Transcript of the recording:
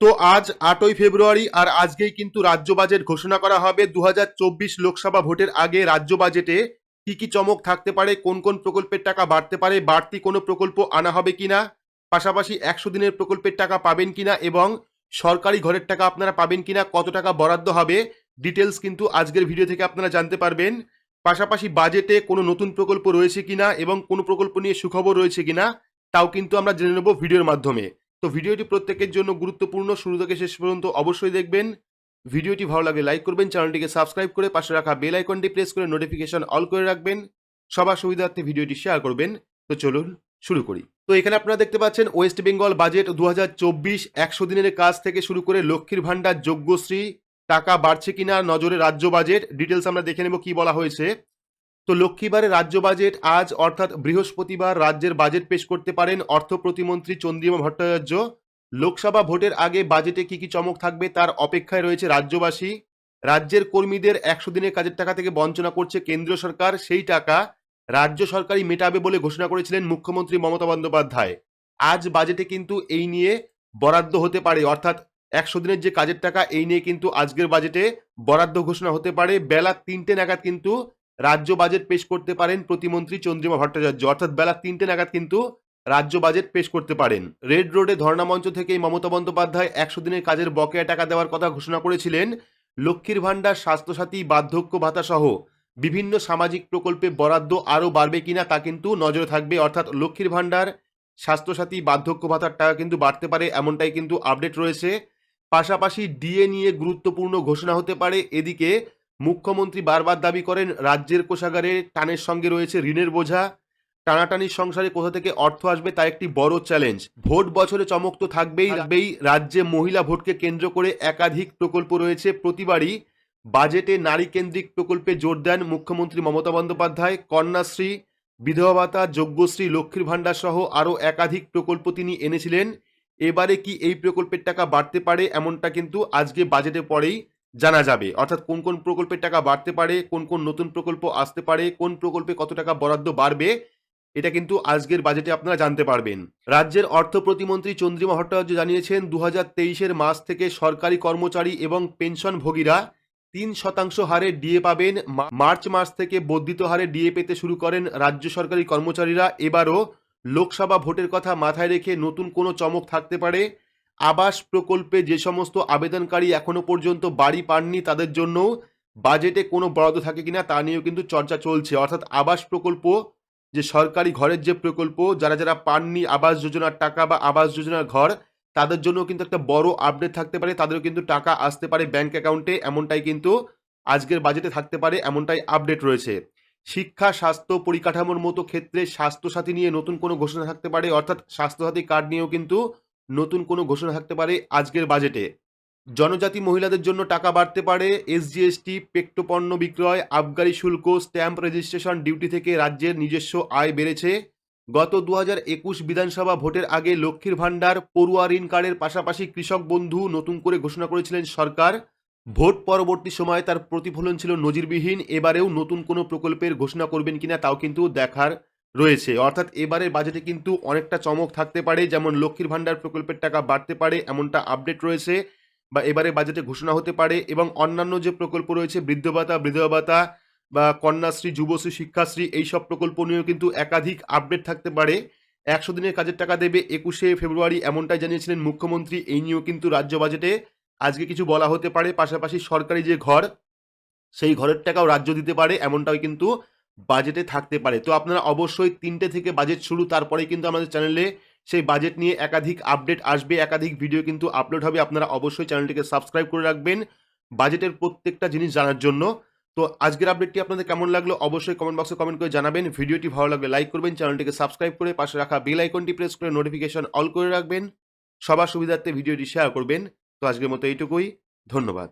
তো আজ আটই ফেব্রুয়ারি আর আজকেই কিন্তু রাজ্য বাজেট ঘোষণা করা হবে। দু হাজার চব্বিশ লোকসভা ভোটের আগে রাজ্য বাজেটে কি কি চমক থাকতে পারে, কোন কোন প্রকল্পের টাকা বাড়তে পারে, বাড়তি কোনো প্রকল্প আনা হবে কিনা, পাশাপাশি একশো দিনের প্রকল্পের টাকা পাবেন কিনা এবং সরকারি ঘরের টাকা আপনারা পাবেন কিনা, কত টাকা বরাদ্দ হবে ডিটেলস কিন্তু আজকের ভিডিও থেকে আপনারা জানতে পারবেন। পাশাপাশি বাজেটে কোনো নতুন প্রকল্প রয়েছে কিনা এবং কোনো প্রকল্প নিয়ে সুখবর রয়েছে কিনা, তাও কিন্তু আমরা জেনে নেব ভিডিওর মাধ্যমে। তো ভিডিওটি প্রত্যেকের জন্য গুরুত্বপূর্ণ। শুরু থেকে শেষ পর্যন্ত অবশ্যই দেখবেন। ভিডিওটি ভালো লাগলে লাইক করবেন, চ্যানেলটিকে সাবস্ক্রাইব করে পাশে রাখা বেল আইকনটি প্রেস করে নোটিফিকেশন অল করে রাখবেন। সবার সুবিধার্থে ভিডিওটি শেয়ার করবেন। তো চলুন শুরু করি। তো এখানে আপনারা দেখতে পাচ্ছেন ওয়েস্ট বেঙ্গল বাজেট দু হাজার চব্বিশ একশো দিনের কাজ থেকে শুরু করে লক্ষ্মীর ভাণ্ডার যোগ্যশ্রী টাকা বাড়ছে কিনা, নজরে রাজ্য বাজেট। ডিটেলস আমরা দেখে নেব কি বলা হয়েছে। তো লক্ষ্মীবারে রাজ্য বাজেট আজ, অর্থাৎ বৃহস্পতিবার রাজ্যের বাজেট পেশ করতে পারেন অর্থ প্রতিমন্ত্রী চন্দ্রিমা ভট্টাচার্য। লোকসভা ভোটের আগে বাজেটে কি কি চমক থাকবে তার অপেক্ষায় রয়েছে রাজ্যবাসী। রাজ্যের কর্মীদের একশো দিনের কাজের টাকা থেকে বঞ্চনা করছে কেন্দ্রীয় সরকার, সেই টাকা রাজ্য সরকারই মেটাবে বলে ঘোষণা করেছিলেন মুখ্যমন্ত্রী মমতা বন্দ্যোপাধ্যায়। আজ বাজেটে কিন্তু এই নিয়ে বরাদ্দ হতে পারে, অর্থাৎ একশো দিনের যে কাজের টাকা, এই নিয়ে কিন্তু আজকের বাজেটে বরাদ্দ ঘোষণা হতে পারে। বেলা তিনটে নাগাদ কিন্তু রাজ্য বাজেট পেশ করতে পারেন প্রতিমন্ত্রী চন্দ্রিমা ভট্টাচার্য। অর্থাৎ বেলা তিনটে নাগাদ কিন্তু রাজ্য বাজেট পেশ করতে পারেন। রেড রোডে ধর্ণা মঞ্চ থেকেই মমতা বন্দ্যোপাধ্যায় একশো দিনের কাজের বকেয়া টাকা দেওয়ার কথা ঘোষণা করেছিলেন। লক্ষ্মীর ভাণ্ডার, স্বাস্থ্যসাথী, বার্ধক্য ভাতা সহ বিভিন্ন সামাজিক প্রকল্পে বরাদ্দ আরও বাড়বে কিনা তা কিন্তু নজরে থাকবে। অর্থাৎ লক্ষ্মীর ভাণ্ডার, স্বাস্থ্যসাথী, বার্ধক্য ভাতার টাকা কিন্তু বাড়তে পারে এমনটাই কিন্তু আপডেট রয়েছে। পাশাপাশি ডিএ নিয়ে গুরুত্বপূর্ণ ঘোষণা হতে পারে। এদিকে মুখ্যমন্ত্রী বারবার দাবি করেন, রাজ্যের কোষাগারে টানের সঙ্গে রয়েছে ঋণের বোঝা। টানাটানির সংসারে কোথা থেকে অর্থ আসবে তা একটি বড় চ্যালেঞ্জ। ভোট বছরে চমক তো থাকবেই থাকবেই। রাজ্যে মহিলা ভোটকে কেন্দ্র করে একাধিক প্রকল্প রয়েছে প্রতিবারই। বাজেটে নারী কেন্দ্রিক প্রকল্পে জোর দেন মুখ্যমন্ত্রী মমতা বন্দ্যোপাধ্যায়, কন্যাশ্রী, বিধবা ভাতা, যজ্ঞশ্রী, লক্ষ্মীর ভাণ্ডার সহ আরও একাধিক প্রকল্প তিনি এনেছিলেন। এবারে কি এই প্রকল্পের টাকা বাড়তে পারে এমনটা কিন্তু আজকে বাজেটে পরেই জানা যাবে। অর্থাৎ কোন কোন প্রকল্পের টাকা বাড়তে পারে, কোন কোন নতুন প্রকল্প আসতে পারে, কোন প্রকল্পে কত টাকা বরাদ্দ বাড়বে, এটা কিন্তু আজকের বাজেটে আপনারা জানতে পারবেন। রাজ্যের অর্থ প্রতিমন্ত্রী চন্দ্রিমা ভট্টাচার্য জানিয়েছেন দু হাজার মাস থেকে সরকারি কর্মচারী এবং পেনশনভোগীরা তিন শতাংশ হারে ডিএ পাবেন। মার্চ মাস থেকে বর্ধিত হারে ডিএ পেতে শুরু করেন রাজ্য সরকারি কর্মচারীরা। এবারও লোকসভা ভোটের কথা মাথায় রেখে নতুন কোনো চমক থাকতে পারে। আবাস প্রকল্পে যে সমস্ত আবেদনকারী এখনও পর্যন্ত বাড়ি পাননি, তাদের জন্য বাজেটে কোনো বরাদ্দ থাকে কিনা তা নিয়েও কিন্তু চর্চা চলছে। অর্থাৎ আবাস প্রকল্প, যে সরকারি ঘরের যে প্রকল্প, যারা যারা পাননি আবাস যোজনার টাকা বা আবাস যোজনার ঘর, তাদের জন্য কিন্তু একটা বড় আপডেট থাকতে পারে, তাদেরও কিন্তু টাকা আসতে পারে ব্যাংক অ্যাকাউন্টে এমনটাই কিন্তু আজকের বাজেটে থাকতে পারে, এমনটাই আপডেট রয়েছে। শিক্ষা, স্বাস্থ্য পরিকাঠামোর মতো ক্ষেত্রে স্বাস্থ্যসাথী নিয়ে নতুন কোনো ঘোষণা থাকতে পারে, অর্থাৎ স্বাস্থ্যসাথী কার্ড নিয়েও কিন্তু নতুন কোনো ঘোষণা থাকতে পারে আজকের বাজেটে। জনজাতি মহিলাদের জন্য টাকা বাড়তে পারে এসজিএসটি পেট্রোপণ্য বিক্রয়, আবগারি শুল্ক, স্ট্যাম্প রেজিস্ট্রেশন ডিউটি থেকে রাজ্যের নিজস্ব আয় বেড়েছে। গত দু একুশ বিধানসভা ভোটের আগে লক্ষ্মীর ভাণ্ডার, পড়ুয়া ঋণ কার্ডের পাশাপাশি কৃষক বন্ধু নতুন করে ঘোষণা করেছিলেন সরকার। ভোট পরবর্তী সময়ে তার প্রতিফলন ছিল নজিরবিহীন, এবারেও নতুন কোনো প্রকল্পের ঘোষণা করবেন কিনা তাও কিন্তু দেখার রয়েছে। অর্থাৎ এবারের বাজেটে কিন্তু অনেকটা চমক থাকতে পারে, যেমন লক্ষ্মীর ভাণ্ডার প্রকল্পের টাকা বাড়তে পারে, এমনটা আপডেট রয়েছে বা এবারে বাজেটে ঘোষণা হতে পারে এবং অন্যান্য যে প্রকল্প রয়েছে, বৃদ্ধ ভাতা, বিধবা ভাতা বা কন্যাশ্রী, যুবশ্রী, শিক্ষাশ্রী এই সব প্রকল্প নিয়েও কিন্তু একাধিক আপডেট থাকতে পারে। একশো দিনের কাজের টাকা দেবে একুশে ফেব্রুয়ারি, এমনটাই জানিয়েছিলেন মুখ্যমন্ত্রী। এই নিয়েও কিন্তু রাজ্য বাজেটে আজকে কিছু বলা হতে পারে। পাশাপাশি সরকারি যে ঘর, সেই ঘরের টাকাও রাজ্য দিতে পারে, এমনটাও কিন্তু বাজেটে থাকতে পারে। তো আপনারা অবশ্যই তিনটে থেকে বাজেট শুরু, তারপরে কিন্তু আমাদের চ্যানেলে সেই বাজেট নিয়ে একাধিক আপডেট আসবে, একাধিক ভিডিও কিন্তু আপলোড হবে। আপনারা অবশ্যই চ্যানেলটিকে সাবস্ক্রাইব করে রাখবেন বাজেটের প্রত্যেকটা জিনিস জানার জন্য। তো আজকের আপডেটটি আপনাদের কেমন লাগল? অবশ্যই কমেন্ট বক্সে কমেন্ট করে জানাবেন। ভিডিওটি ভালো লাগলে লাইক করবেন চ্যানেলটিকে সাবস্ক্রাইব করে পাশে রাখা বেল আইকনটি প্রেস করে নোটিফিকেশন অল করে রাখবেন। সবার সুবিধার্থে ভিডিওটি শেয়ার করবেন। তো আজকের মতো এইটুকুই। ধন্যবাদ।